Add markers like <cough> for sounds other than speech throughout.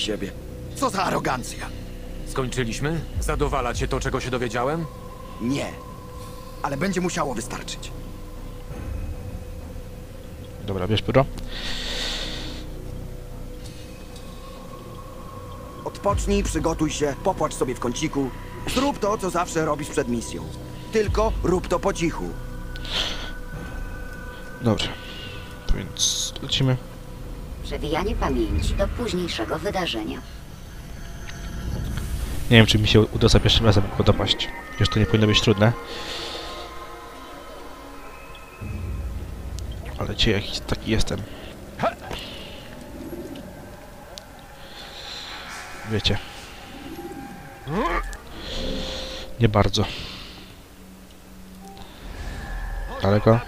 siebie. Co za arogancja. Skończyliśmy? Zadowala cię to, czego się dowiedziałem? Nie. Ale będzie musiało wystarczyć. Dobra, bierz pyro. Odpocznij, przygotuj się, popłacz sobie w kąciku. Zrób to, co zawsze robisz przed misją. Tylko rób to po cichu. Dobrze. To więc lecimy. Przewijanie pamięci do późniejszego wydarzenia. Nie wiem, czy mi się uda za pierwszym razem go dopaść. Już to nie powinno być trudne. Ale cię jakiś taki jestem. Wiecie. Nie bardzo. Daleko?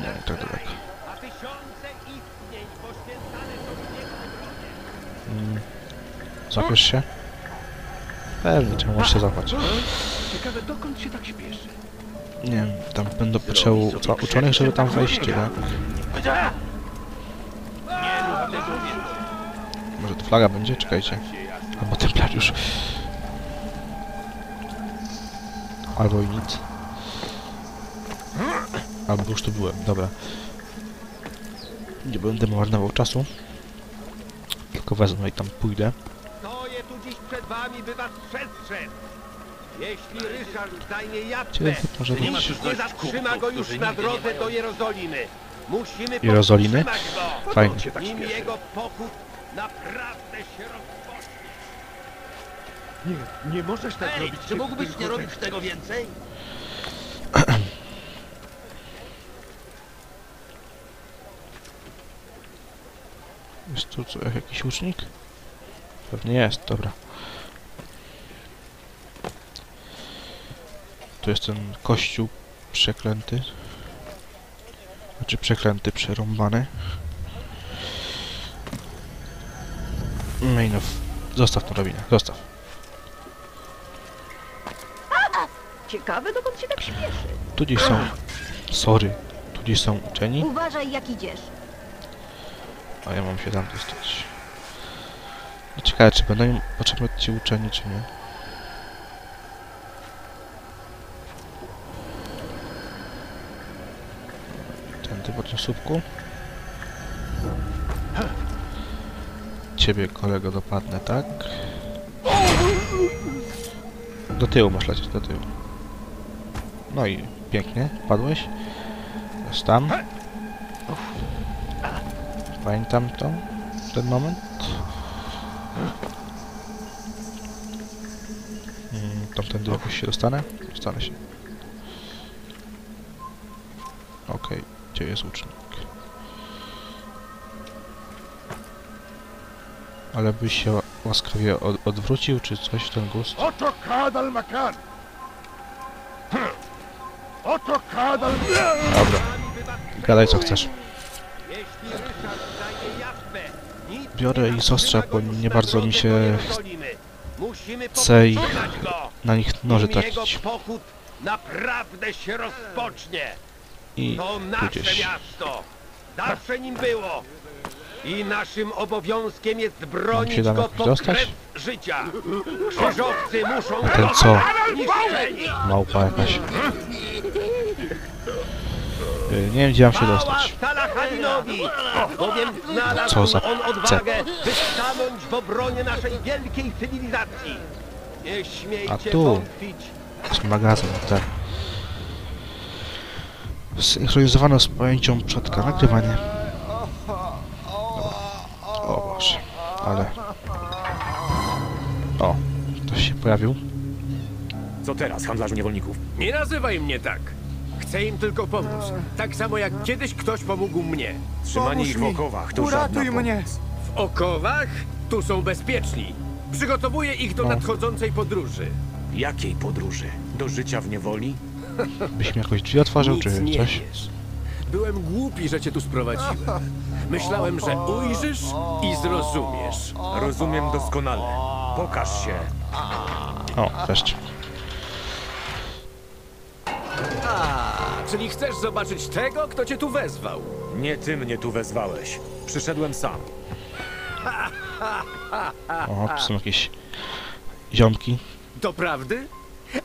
Nie, tak daleko. Mm. Zapiesz się? Pewnie, czemu możesz się złapać. Ciekawe, dokąd się tak śpieszy? Nie wiem, tam będą potrzebował uczo- uczonych, żeby tam wejść, tak? Może to flaga będzie? Czekajcie. Albo templariusz. Albo i nic. Albo już tu byłem, dobra. Nie będę marnował czasu. Tylko wezmę i tam pójdę. Stoję tu dziś przed wami, by was przestrzec. Jeśli Ryszard zajmie może nie, być? nie zatrzyma go już na drodze do Jerozolimy. Musimy Jerozolimy? powstrzymać go, Fajnie. nim jego pochód naprawdę się rozpocznie. Nie, nie możesz tak Ej, robić. czy mógłbyś nie robić tego więcej? Jest tu co, jakiś łucznik? Pewnie jest, dobra. Tu jest ten kościół przeklęty. Znaczy przeklęty, przerąbany. Mainow, zostaw tą robinę, zostaw. Ciekawe, dokąd się tak śpieszy. Tu gdzieś są... Sorry. Tu gdzieś są uczeni, Uważaj, jak idziesz. A ja mam się tam dostać. No ciekawe, czy będą im potrzebni ci uczeni, czy nie. Tędy po tym słupku. Ciebie, kolego, dopadnę, tak? Do tyłu masz lecieć, do tyłu. No i pięknie, padłeś. Jest tam. Pamiętam to, ten moment. Mm, Tamtędy jakoś się dostanę? Dostanę się. Okej, gdzie jest łucznik? Ale byś się ła- łaskawie od, odwrócił, czy coś w ten gust? Oto Kadal Makan! Oto Kadal... Dobra, gadaj co chcesz. Biorę ich z ostrza, bo nie bardzo mi się chce ich na nich jego tracić. naprawdę się rozpocznie. I To nasze pójdziesz. miasto. Zawsze nim było. I naszym obowiązkiem jest bronić go po dostać? życia. Krzyżowcy muszą A ten co? Małpa jakaś. Y, Nie wiem gdzie mam się dostać. Talahadinowi, bowiem znalazł Co za on odwagę, by stanąć w obronie naszej wielkiej cywilizacji. Nie śmiejcie A tu? wątpić, Jest magazyn, tak. Synchronizowano z pamięcią przodka. Nagrywanie. Dobra. O Boże. Ale... O. Ktoś się pojawił. Co teraz, handlarzu niewolników? Nie nazywaj mnie tak. Chcę im tylko pomóc. Tak samo jak kiedyś ktoś pomógł mnie. Trzymanie ich w okowach to żadna pomoc. W okowach tu są bezpieczni. Przygotowuję ich do No. nadchodzącej podróży. Jakiej podróży? Do życia w niewoli? Byś mi jakoś drzwi otworzył, Nic czy nie coś? wiesz. Byłem głupi, że cię tu sprowadziłem. Myślałem, że ujrzysz i zrozumiesz. Rozumiem doskonale. Pokaż się. O, wreszcie. Czyli chcesz zobaczyć tego, kto cię tu wezwał. Nie ty mnie tu wezwałeś. Przyszedłem sam. O, tu są jakieś ziomki. Doprawdy?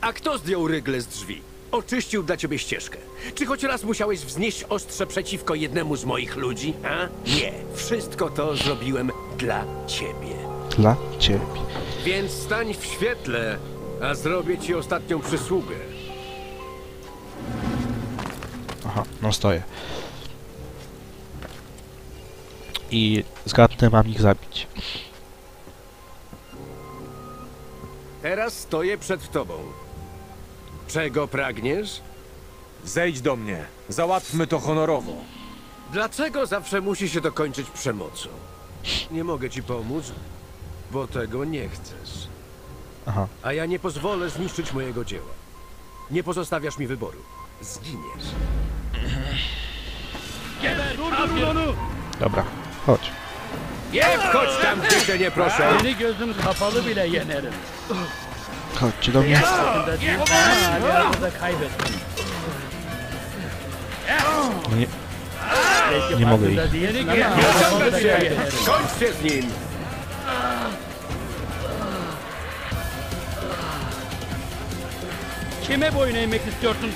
A kto zdjął rygle z drzwi? Oczyścił dla ciebie ścieżkę. Czy choć raz musiałeś wznieść ostrze przeciwko jednemu z moich ludzi? A? Nie. Wszystko to zrobiłem dla ciebie. Dla ciebie. Więc stań w świetle, a zrobię ci ostatnią przysługę. Aha, no stoję. I zgadnę, mam ich zabić. Teraz stoję przed tobą. Czego pragniesz? Zejdź do mnie. Załatwmy to honorowo. Dlaczego zawsze musi się to kończyć przemocą? Nie mogę ci pomóc, bo tego nie chcesz. Aha. A ja nie pozwolę zniszczyć mojego dzieła. Nie pozostawiasz mi wyboru. Zginiesz. Dobra, chodź. Nie wchodź tam, gdzie cię nie proszę! Seni gözüm kapalı bile yenerim. Chodźcie do mnie. Farkında değil ama aranızda kaybettim. No nie, Belki Nie mogę farkında değilsin ama kapalı bile yenerim. Kończcie z nim! Kime boyun eğmek istiyorsun?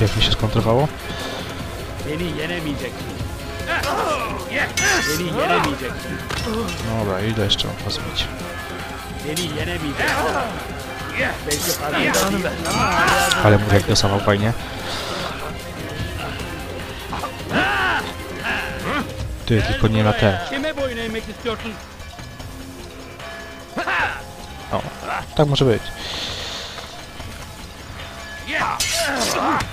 Pięknie się skontrowało. Dobra, ile jeszcze mam hala Ale mówię jak głosował fajnie. Ty, tylko nie na istiyorsun? O, tak może być.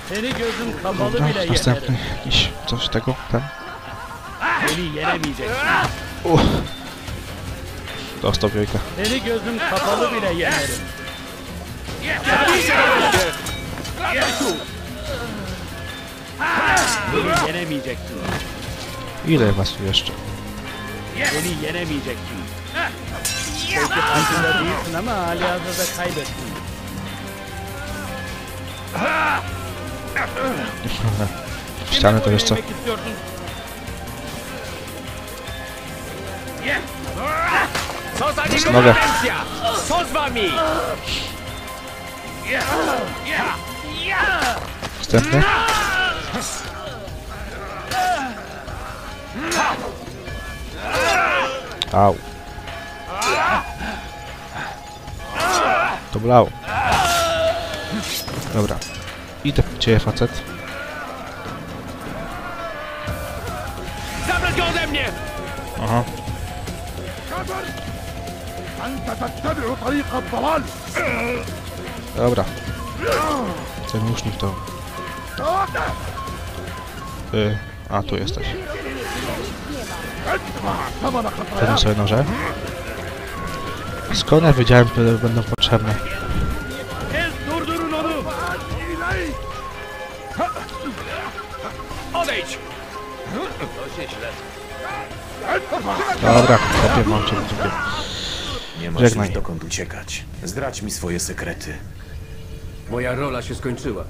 Seni gözüm kapalı Dobra, bile następny yenerim. jakiś coś tego, ten. Beni yenemeyeceksin. Uff. Dostał wielka. Seni gözüm kapalı bile yenerim. Beni yenemeyeceksin. Ile was tu jeszcze? Beni yenemeyeceksin. Belki farkında değilsin ama halihazırda kaybettin. W ścianę to jeszcze. Co za ignorancja! Co z wami? Następny. Au. To bolało. Dobra. Idę po ciebie facet. Zabrać go ode mnie! Aha. Dobra. Ten łucznik to... Y, a, tu jesteś. Wezmę sobie noże. Skąd ja wiedziałem, że będą potrzebne? Dobra, kopię, mam cię w dupie. Nie masz Żegnaj. już dokąd uciekać. Zdradź mi swoje sekrety. Moja rola się skończyła.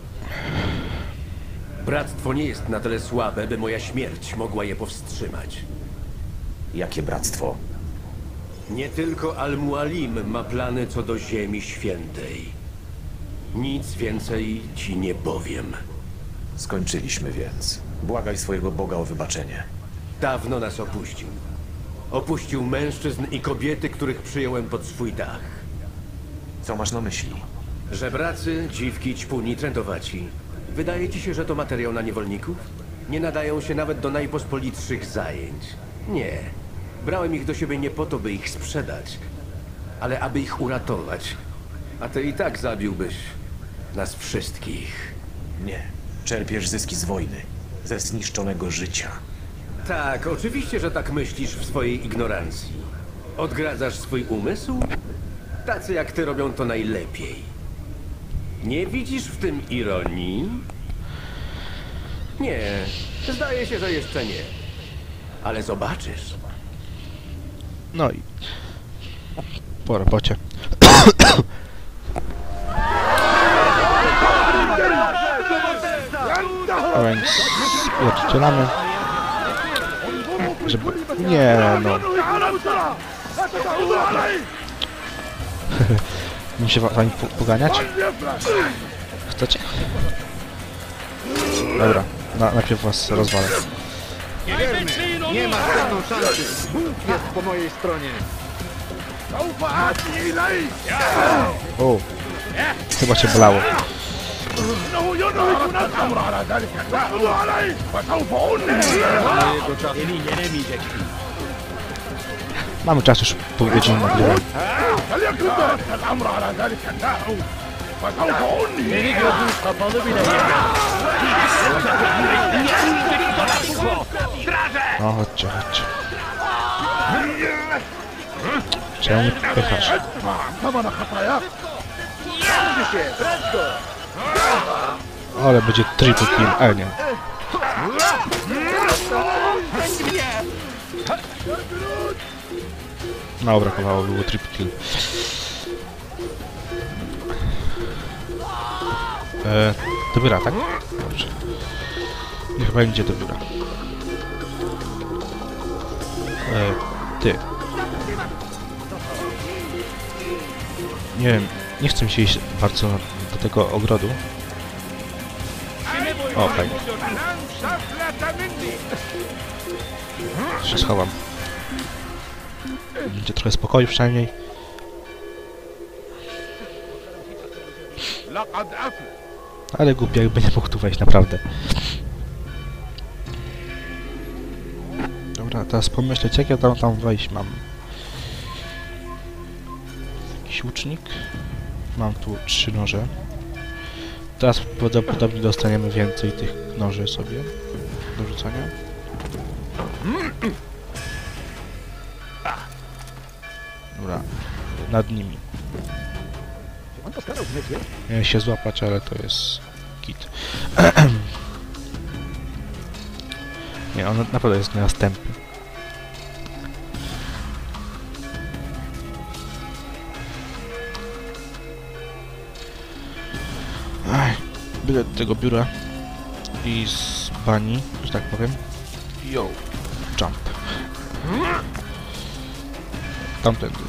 Bractwo nie jest na tyle słabe, by moja śmierć mogła je powstrzymać. Jakie bractwo? Nie tylko Al-Mualim ma plany co do Ziemi Świętej. Nic więcej ci nie powiem. Skończyliśmy więc. Błagaj swojego Boga o wybaczenie. Dawno nas opuścił. Opuścił mężczyzn i kobiety, których przyjąłem pod swój dach. Co masz na myśli? Żebracy, dziwki, ćpuni, trędowaci. Wydaje ci się, że to materiał na niewolników? Nie nadają się nawet do najpospolitszych zajęć. Nie. Brałem ich do siebie nie po to, by ich sprzedać, ale aby ich uratować. A ty i tak zabiłbyś nas wszystkich. Nie. Czerpiesz zyski z wojny. Ze zniszczonego życia. Tak, oczywiście, że tak myślisz w swojej ignorancji. Odgradzasz swój umysł? Tacy jak ty robią to najlepiej. Nie widzisz w tym ironii? Nie, zdaje się, że jeszcze nie. Ale zobaczysz. No i... Po robocie. Więc... I oddzielamy. Żeby... Nie no. <laughs> Mi się wa- wami po poganiać? Chcecie? Dobra, na, najpierw was rozwalę. Nie ma ze mną szansy. Bóg jest po mojej stronie. O! Chyba cię إنه يدرك نفسه الأمر على ذلك سأعثر عليه وسوف أنهي Mamy czas już po godzinie nagrywania. No chodźcie, chodźcie. Czemu pychasz? Ale będzie triple kill, ale nie. Mało brakowało, było triple kill. E, do biura, tak? Dobrze. Niech będzie do biura. E, ty. Nie wiem, nie chcę mi się iść bardzo tego ogrodu. O, fajnie. Się schowam. Będzie trochę spokoju przynajmniej. Ale głupio jakby nie mógł tu wejść, naprawdę. Dobra, teraz pomyśleć jak ja tam, tam wejść mam. Jakiś łucznik. Mam tu trzy noże. Teraz prawdopodobnie dostaniemy więcej tych noży sobie do rzucania. Dobra, nad nimi. Miałem się złapać, ale to jest kit. <clears throat> Nie, on naprawdę jest następny. Byle do tego biura i z bani, że tak powiem. Yo, jump. Tamtędy.